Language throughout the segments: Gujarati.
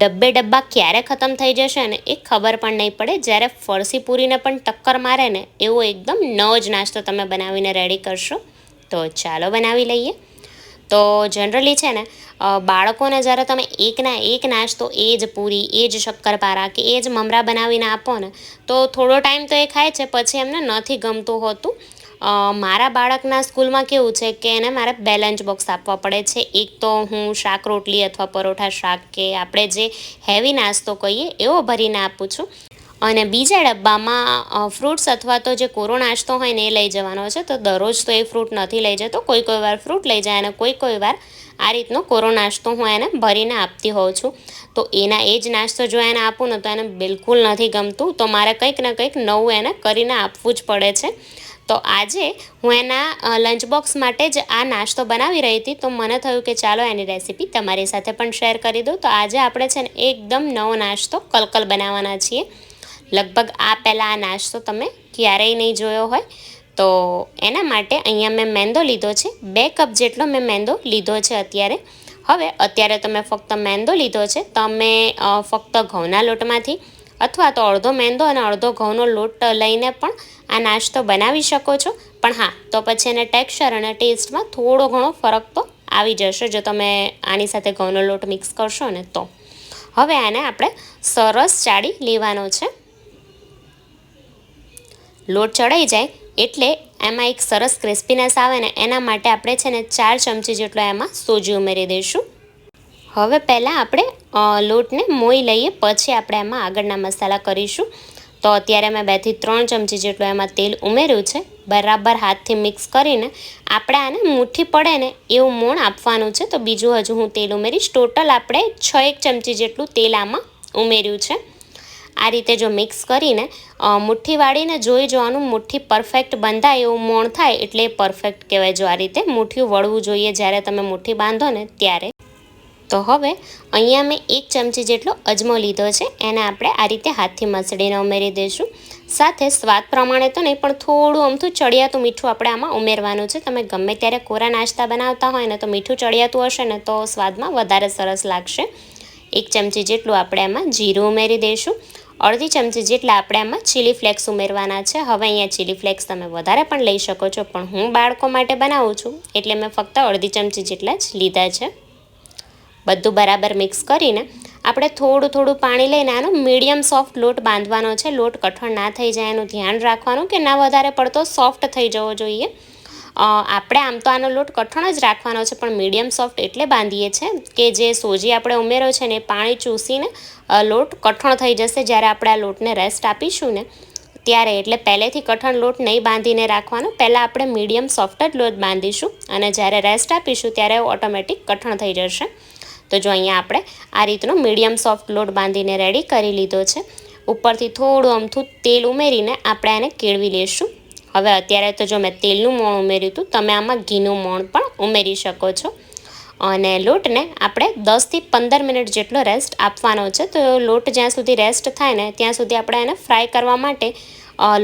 ડબ્બે ડબ્બા ક્યારે ખતમ થઈ જશે ને એ ખબર પણ નહીં પડે. જ્યારે ફરસી પૂરીને પણ ટક્કર મારે ને, એવો એકદમ નવો જ નાસ્તો તમે બનાવીને રેડી કરશો. તો ચાલો બનાવી લઈએ. તો જનરલી છે ને બાળકોને જ્યારે તમે એકના એક નાસ્તો, એ જ પૂરી, એ જ શક્કરપારા કે એ જ મમરા બનાવીને આપો ને, તો થોડો ટાઈમ તો એ ખાય છે. પછી એમને નથી ગમતું હોતું. મારા બાળકના સ્કૂલમાં કેવું છે કે એને મારે બે લંચ બોક્સ આપવા પડે છે. એક તો હું શાક રોટલી અથવા પરોઠા શાક કે આપણે જે હેવી નાસ્તો કહીએ એવો ભરીને આપું છું. અને બીજા ડબ્બામાં ફ્રૂટ્સ અથવા તો જે કોરો નાસ્તો હોય ને એ લઈ જવાનો છે. તો દરરોજ તો એ ફ્રૂટ નથી લઈ જતો. કોઈ કોઈ વાર ફ્રૂટ લઈ જાય અને કોઈ કોઈ વાર આ રીતનો કોરો નાસ્તો હું એને ભરીને આપતી હોઉં છું. તો એના એ જ નાસ્તો જો એને આપું ને તો એને બિલકુલ નથી ગમતું. તો મારે કંઈક ને કંઈક નવું એને કરીને આપવું જ પડે છે. તો આજે હું એના લંચ બોક્સ માટે જ આ નાસ્તો બનાવી રહી હતી. તો મને થયું કે ચાલો એની રેસીપી તમારી સાથે પણ શેર કરી દઉં. તો આજે આપણે છે ને એકદમ નવો નાસ્તો કલકલ બનાવવાના છીએ. લગભગ આ પહેલાં આ નાસ્તો તમે ક્યારેય નહીં જોયો હોય. તો એના માટે અહીંયા મેં મેંદો લીધો છે. બે કપ જેટલો મેં મેંદો લીધો છે અત્યારે. હવે અત્યારે તમે ફક્ત મેંદો લીધો છે. તમે ફક્ત ઘઉંના લોટમાંથી અથવા તો અડધો મેંદો અને અડધો ઘઉંનો લોટ લઈને પણ આ નાસ્તો બનાવી શકો છો. પણ હા, તો પછી એને ટેક્સચર અને ટેસ્ટમાં થોડો ઘણો ફરક તો આવી જશે જો તમે આની સાથે ઘઉંનો લોટ મિક્સ કરશો ને તો. હવે આને આપણે સરસ ચાળી લેવાનો છે. લોટ ચડાઈ જાય એટલે એમાં એક સરસ ક્રિસ્પીનેસ આવે ને એના માટે આપણે છે ને ચાર ચમચી જેટલો એમાં સોજી ઉમેરી દઈશું. હવે પહેલાં આપણે લોટને મોઈ લઈએ, પછી આપણે એમાં આગળના મસાલા કરીશું. તો અત્યારે મેં બેથી ત્રણ ચમચી જેટલું એમાં તેલ ઉમેર્યું છે. બરાબર હાથથી મિક્સ કરીને આપણે આને મુઠ્ઠી પડે ને એવું મોણ આપવાનું છે. તો બીજું હજુ હું તેલ ઉમેરીશ. ટોટલ આપણે છ એક ચમચી જેટલું તેલ આમાં ઉમેર્યું છે. આ રીતે જો મિક્સ કરીને મુઠ્ઠી વાળીને જોઈ જોવાનું, મુઠ્ઠી પરફેક્ટ બંધાય એવું મોણ થાય એટલે પરફેક્ટ કહેવાય જો આ રીતે. મુઠ્ઠી વળવું જોઈએ. જ્યારે તમે મુઠ્ઠી બાંધો ને ત્યારે. તો હવે અહીંયા મેં એક ચમચી જેટલો અજમો લીધો છે, એને આપણે આ રીતે હાથથી મસળીને ઉમેરી દઈશું. સાથે સ્વાદ પ્રમાણે તો નહીં, પણ થોડું અમથું ચડિયાતું મીઠું આપણે આમાં ઉમેરવાનું છે. તમે ગમે ત્યારે કોરા નાસ્તા બનાવતા હોય ને તો મીઠું ચડિયાતું હશે ને તો સ્વાદમાં વધારે સરસ લાગશે. એક ચમચી જેટલું આપણે એમાં જીરું ઉમેરી દઈશું. અડધી ચમચી જેટલા આપણે આમાં ચીલી ફ્લેક્સ ઉમેરવાના છે. હવે અહીંયા ચીલી ફ્લેક્સ તમે વધારે પણ લઈ શકો છો, પણ હું બાળકો માટે બનાવું છું. એટલે મેં ફક્ત અડધી ચમચી જેટલા જ લીધા છે. બધું બરાબર મિક્સ કરીને આપણે થોડું થોડું પાણી લઈને આનો મીડિયમ સોફ્ટ લોટ બાંધવાનો છે. લોટ કઠણ ના થઈ જાય એનું ધ્યાન રાખવાનું કે ના વધારે પડતો સોફ્ટ થઈ જવો જોઈએ. આપણે આમ તો આનો લોટ કઠણ જ રાખવાનો છે, પણ મીડિયમ સોફ્ટ એટલે બાંધીએ છીએ કે જે સોજી આપણે ઉમેરો છે ને પાણી ચૂસીને લોટ કઠણ થઈ જશે જ્યારે આપણે આ લોટને રેસ્ટ આપીશું ને, ત્યારે એટલે પહેલેથી કઠણ લોટ નહીં બાંધીને રાખવાનો. પહેલાં આપણે મીડિયમ સોફ્ટ જ લોટ બાંધીશું અને જ્યારે રેસ્ટ આપીશું ત્યારે ઓટોમેટિક કઠણ થઈ જશે. તો જો અહીંયા આપણે આ રીતનો મીડિયમ સોફ્ટ લોટ બાંધીને રેડી કરી લીધો છે. ઉપરથી થોડું અમથું તેલ ઉમેરીને આપણે આને કેળવી લઈશું હવે અત્યારે તો જો મેં તેલનું મોણ ઉમેર્યું હતું, તમે આમાં ઘીનું મોણ પણ ઉમેરી શકો છો. અને લોટને આપણે દસથી પંદર મિનિટ જેટલો રેસ્ટ આપવાનો છે. તો લોટ જ્યાં સુધી રેસ્ટ થાય ને ત્યાં સુધી આપણે એને ફ્રાય કરવા માટે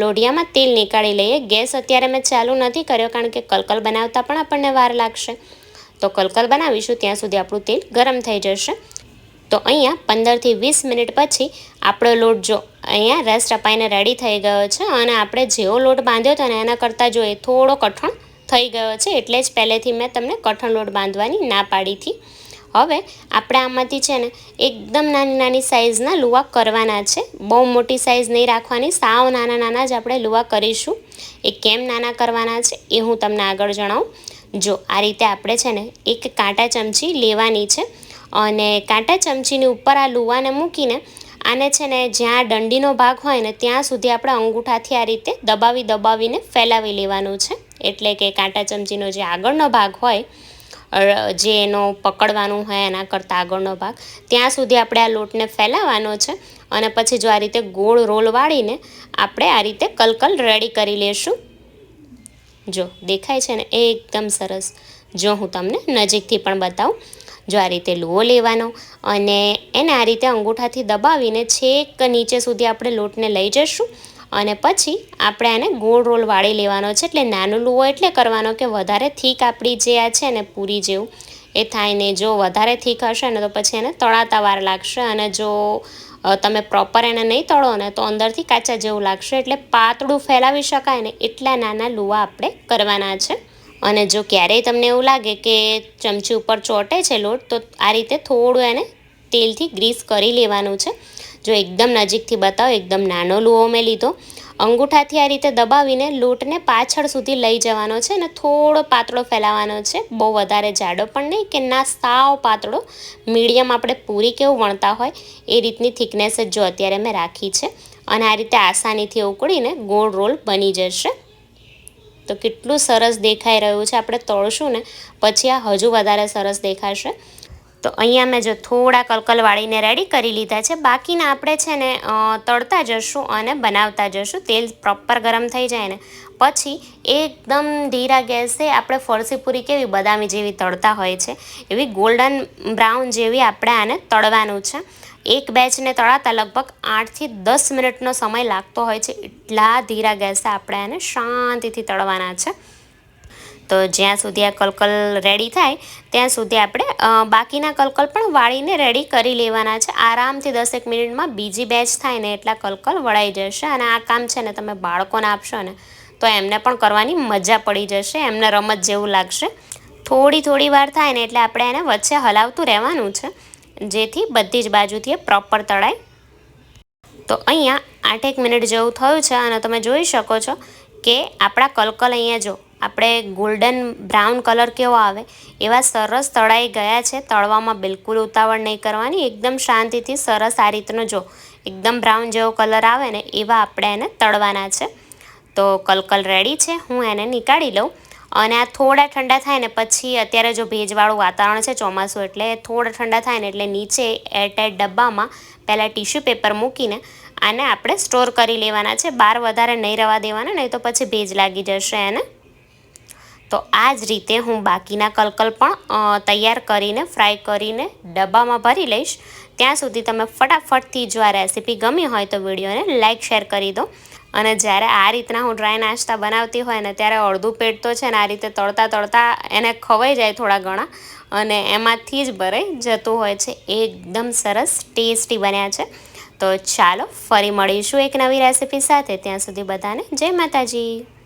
લોઢિયામાં તેલ નીકાળી લઈએ. ગેસ અત્યારે મેં ચાલુ નથી કર્યો, કારણ કે કલકલ બનાવતા પણ આપણને વાર લાગશે. તો કલકલ બનાવીશું, ત્યાં સુધી આપણું તેલ ગરમ થઈ જશે. તો અહીંયા પંદરથી વીસ મિનિટ પછી આપણો લોટ જો અહીંયા રસ અપાઈને રેડી થઈ ગયો છે અને આપણે જેવો લોટ બાંધ્યો હતો ને એના કરતાં જો એ થોડો કઠણ થઈ ગયો છે, એટલે જ પહેલેથી મેં તમને કઠણ લોટ બાંધવાની ના પાડી હતી. હવે આપણે આમાંથી છે ને એકદમ નાની નાની સાઇઝના લુવા કરવાના છે. બહુ મોટી સાઇઝ નહીં રાખવાની, સાવ નાના નાના જ આપણે લુવા કરીશું. એ કેમ નાના કરવાના છે એ હું તમને આગળ જણાવું. જો આ રીતે આપણે છે ને એક કાંટા ચમચી લેવાની છે અને કાંટા ચમચીની ઉપર આ લુવાને મૂકીને આને છે ને જ્યાં દંડીનો ભાગ હોય ને ત્યાં સુધી આપણે અંગૂઠાથી આ રીતે દબાવી દબાવીને ફેલાવી લેવાનું છે. એટલે કે કાંટા ચમચીનો જે આગળનો ભાગ હોય જે એનો પકડવાનું હોય એના કરતાં આગળનો ભાગ, ત્યાં સુધી આપણે આ લોટને ફેલાવવાનો છે અને પછી જો આ રીતે ગોળ રોલ વાળીને આપણે આ રીતે કલકલ રેડી કરી લેશું. જો, દેખાય છે ને, એકદમ સરસ. જો હું તમને નજીકથી પણ બતાવું. જો આ રીતે લુઓ લેવાનો અને એને આ રીતે અંગૂઠાથી દબાવીને છેક નીચે સુધી આપણે લોટને લઈ જઈશું અને પછી આપણે આને ગોળ રોલ વાળી લેવાનો છે. એટલે નાનો લુઓ એટલે કરવાનો કે વધારે થીક આપણી જે આ છે ને, પૂરી જેવું. એ થાય ને જો વધારે થીક હશે ને તો પછી એને તળાતા વાર લાગશે અને જો તમે પ્રોપર એને નહીં તળો ને તો અંદરથી કાચા જેવું લાગશે. એટલે પાતળું ફેલાવી શકાય ને એટલા નાના લુવા આપણે કરવાના છે. અને જો ક્યારેય તમને એવું લાગે કે ચમચી ઉપર ચોટે છે લોટ, તો આ રીતે થોડું એને તેલથી ગ્રીસ કરી લેવાનું છે. જો એકદમ નજીકથી બતાવો, એકદમ નાનો લુવો મેં લીધો. અંગૂઠાથી આ રીતે દબાવીને લોટને પાછળ સુધી લઈ જવાનો છે અને થોડો પાતળો ફેલાવાનો છે. બહુ વધારે જાડો પણ નહીં કે ના સાવ પાતળો, મીડિયમ આપણે પૂરી કેવું વણતા હોય એ રીતની થિકનેસ જ જો અત્યારે મેં રાખી છે. અને આ રીતે આસાનીથી ઉકળીને ગોળ રોલ બની જશે. તો કેટલું સરસ દેખાઈ રહ્યું છે. આપણે તળશું ને, પછી આ હજુ વધારે સરસ દેખાશે. તો અહીંયા મેં જો થોડા કલકલ વાળીને રેડી કરી લીધા છે. બાકીના આપણે છે ને તળતા જશું અને બનાવતા જશું. તેલ પ્રોપર ગરમ થઈ જાય ને. પછી એકદમ ધીરા ગેસે આપણે ફરસી પૂરી કેવી બદામી જેવી તળતા હોય છે, એવી ગોલ્ડન બ્રાઉન જેવી આપણે આને તળવાનું છે. એક બેચને તળાતા લગભગ આઠથી દસ મિનિટનો સમય લાગતો હોય છે. એટલા ધીરા ગેસે આપણે આને શાંતિથી તળવાના છે. તો જ્યાં સુધી આ કલકલ રેડી થાય, ત્યાં સુધી આપણે બાકીના કલકલ પણ વાળીને રેડી કરી લેવાના છે. આરામથી દસેક મિનિટમાં બીજી બેચ થાય ને એટલા કલકલ વળાઈ જશે અને આ કામ છે ને તમે બાળકોને આપશો ને, તો એમને પણ કરવાની મજા પડી જશે, એમને રમત જેવું લાગશે. થોડી થોડી વાર થાય ને એટલે આપણે એને વચ્ચે હલાવતું રહેવાનું છે, જેથી બધી જ બાજુથી એ પ્રોપર તળાય. તો અહીંયા આઠેક મિનિટ જેવું થયું છે અને તમે જોઈ શકો છો કે આપણા કલકલ અહીંયા જો આપણે ગોલ્ડન બ્રાઉન કલર કેવો આવે? એવા સરસ તળાઈ ગયા છે, તળવામાં બિલકુલ ઉતાવળ નહીં કરવાની, એકદમ શાંતિથી સરસ આ રીતનો જો, એકદમ બ્રાઉન જેવો કલર આવે ને, એવા આપણે એને તળવાના છે. તો કલકલ રેડી છે, હું એને નીકાળી લઉં. અને આ થોડા ઠંડા થાય ને, પછી અત્યારે જો ભેજવાળું વાતાવરણ છે ચોમાસું, એટલે થોડા ઠંડા થાય ને, એટલે નીચે એરટાઈટ ડબ્બામાં પહેલાં ટીશ્યુ પેપર મૂકીને આને આપણે સ્ટોર કરી લેવાના છે. બહાર વધારે નહીં રવા દેવાના, નહીં તો પછી ભેજ લાગી જશે એને. તો આ જ રીતે હું બાકીના કલકલ પણ તૈયાર કરીને, ફ્રાય કરીને ડબ્બામાં ભરી લઈશ. ત્યાં સુધી તમે ફટાફટથી જો આ રેસીપી ગમી હોય તો વિડીયોને લાઇક શેર કરી દો. અને જ્યારે આ રીતના હું ડ્રાય નાસ્તા બનાવતી હોય ને ત્યારે અડધું પેટ તો છે ને આ રીતે તળતા તળતા એને ખવાઈ જાય થોડા ઘણા. અને એમાંથી જ ભરાઈ જતું હોય છે, એકદમ સરસ ટેસ્ટી બન્યા છે. તો ચાલો ફરી મળીશું એક નવી રેસીપી સાથે. ત્યાં સુધી બધાને જય માતાજી.